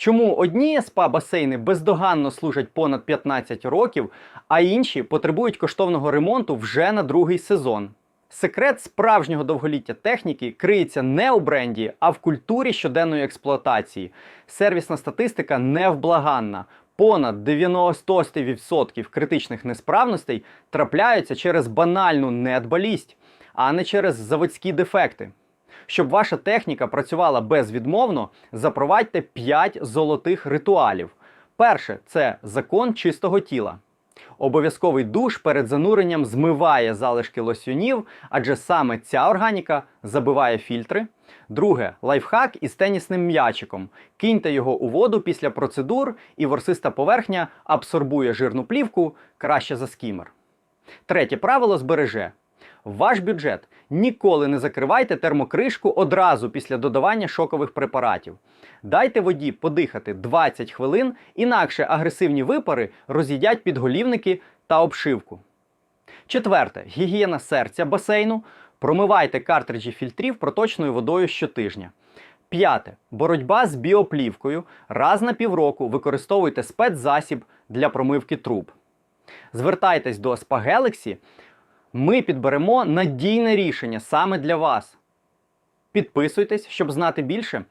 Чому одні спа-басейни бездоганно служать понад 15 років, а інші потребують коштовного ремонту вже на другий сезон? Секрет справжнього довголіття техніки криється не у бренді, а в культурі щоденної експлуатації. Сервісна статистика невблаганна. Понад 90% критичних несправностей трапляються через банальну недбалість, а не через заводські дефекти. Щоб ваша техніка працювала безвідмовно, запровадьте 5 золотих ритуалів. Перше це закон чистого тіла. Обов'язковий душ перед зануренням змиває залишки лосьонів, адже саме ця органіка забиває фільтри. Друге лайфхак із тенісним м'ячиком. Киньте його у воду після процедур, і ворсиста поверхня абсорбує жирну плівку краще за скімер. Третє правило збереже. Ваш бюджет ніколи не закривайте термокришку одразу після додавання шокових препаратів. Дайте воді подихати 20 хвилин, інакше агресивні випари роз'їдять підголівники та обшивку. Четверте гігієна серця басейну. Промивайте картриджі фільтрів проточною водою щотижня. П'яте боротьба з біоплівкою. Раз на півроку використовуйте спецзасіб для промивки труб. Звертайтесь до Galaxy, ми підберемо надійне рішення саме для вас. Підписуйтесь, щоб знати більше.